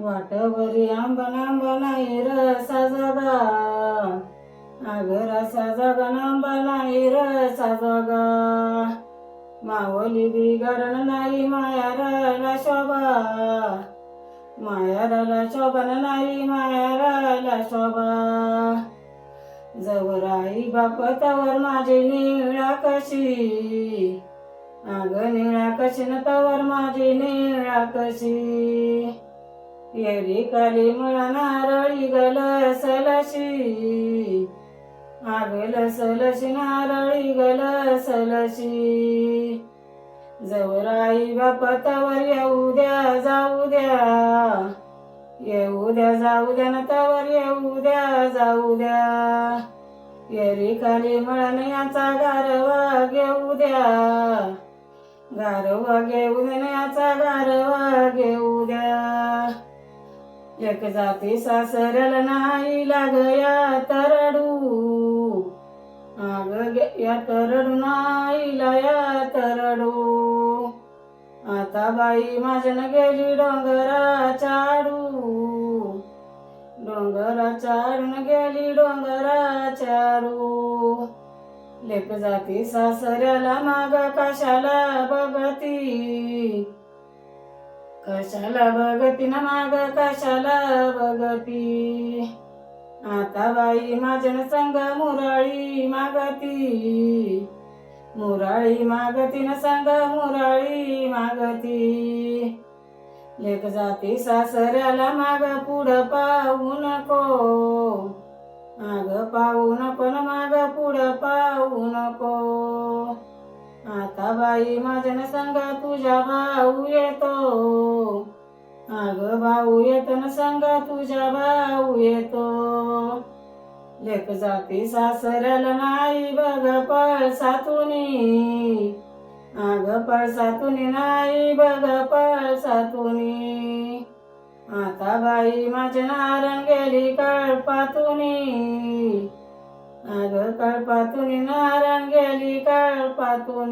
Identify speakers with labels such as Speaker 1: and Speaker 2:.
Speaker 1: वाटवरी आंबनांबला आंबनाई रसा जगा अग रसा जगा नांबनाई रसा जगा मावली बिगाडण नाही मायाराला शोभा. मायाराला शोभन नाही मायाराला शोभा. जवर आई बाप तवर माझी निळा कशी? अग निळा कशी न तवर माझी निळा कशी? येरी काली नारळी गल सलशी. आगल सलशी नारळी गल सलशी. जवर आई तवर येऊ द्या जाऊ द्या. येऊ द्या जाऊ द्या न तवर येऊ द्या जाऊ द्या. येरी खाली याचा गारवा घेऊ द्या. गारवा घेऊ द्या याचा गारवा घेऊ द्या. एक जाती सासऱ्याला नाही लागया तरडू. आग गे- या तरडू नाही लया या तरडू. आता बाई माझ्यानं गेली डोंगरा चाडू. डोंगरा चाडून गेली डोंगरा चाडू. लेक जाती सासऱ्याला माग कशाला बघती? कशाला बघती ना माग कशाला बघती आता बाई माझ्यान संग मुराळी मागती. मुराळी मागती न संग मुराळी मागती. लेख जाती सासऱ्याला माग पुढं पाहू नको. माग पाहू नको न माग पुढं पाहू नको. बाई माझ्यान संग तुझ्या भाऊ येतो. अग भाऊ येतन न संग तुझ्या भाऊ येतो. लेक जाती सासऱ्याला नाही बघ पळसातुनी. अग पळसातुनी नाही बघ पळसातुनी. आता बाई माझ्या नारण गेली कळपात अग कळपातून नारण गेली कळपातून